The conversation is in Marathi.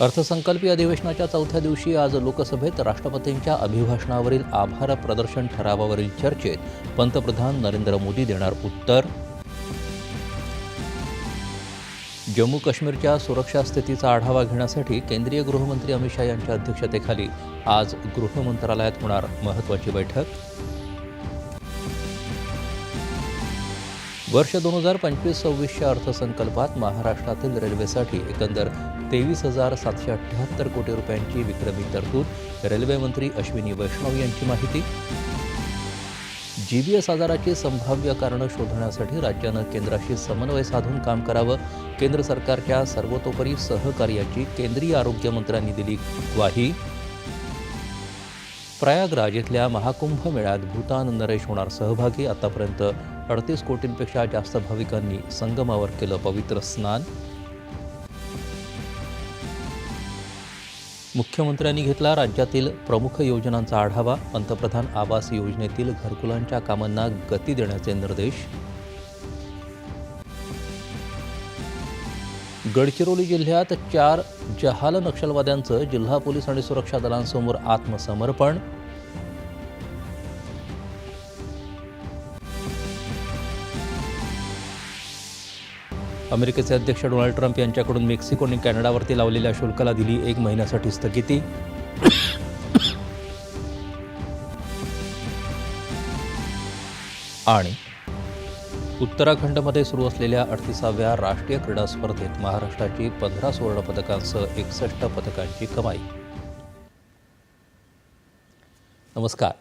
अर्थसंकल्पीय अधिवेशनाच्या चौथ्या दिवशी आज लोकसभेत राष्ट्रपतींच्या अभिभाषणावरील आभार प्रदर्शन ठरावावरील चर्चेत पंतप्रधान नरेंद्र मोदी देणार उत्तर. जम्मू काश्मीरच्या सुरक्षा स्थितीचा आढावा घेण्यासाठी केंद्रीय गृहमंत्री अमित शहा यांच्या अध्यक्षतेखाली आज गृह मंत्रालयात होणार महत्त्वाची बैठक. वर्ष दोन हजार पंचवीस सव्वीसच्या अर्थसंकल्पात महाराष्ट्रातील रेल्वेसाठी एकंदर तेवीस हजार सातशे अठ्ठ्याहत्तर कोटी रुपयांची विक्रमी तरतूद. रेल्वेमंत्री अश्विनी वैष्णव यांची माहिती. जी बी एस आजाराची संभाव्य कारणं शोधण्यासाठी राज्यानं केंद्राशी समन्वय साधून काम करावं. केंद्र सरकारच्या सर्वतोपरी सहकार्याची केंद्रीय आरोग्यमंत्र्यांनी दिली ग्वाही. प्रयागराज इथल्या महाकुंभ मेळ्यात भूतान नरेश होणार सहभागी. आतापर्यंत अडतीस कोटींपेक्षा जास्त भाविकांनी संगमावर केलं पवित्र स्नान. मुख्यमंत्र्यांनी घेतला राज्यातील प्रमुख योजनांचा आढावा. पंतप्रधान आवास योजनेतील घरकुलांच्या कामांना गती देण्याचे निर्देश. गडचिरोली जिल्ह्यात चार जहाल नक्षलवाद्यांचं जिल्हा पोलीस आणि सुरक्षा दलांसमोर आत्मसमर्पण. अमेरिकेचे अध्यक्ष डोनाल्ड ट्रम्प यांच्याकडून मेक्सिको आणि कॅनडावरती लावलेल्या शुल्काला दिली एक महिन्यासाठी स्थगिती. आणि उत्तराखंडमध्ये सुरू असलेल्या अडतीसाव्या राष्ट्रीय क्रीडा स्पर्धेत महाराष्ट्राची पंधरा सुवर्णपदकांसह एकसष्ट पदकांची कमाई. नमस्कार.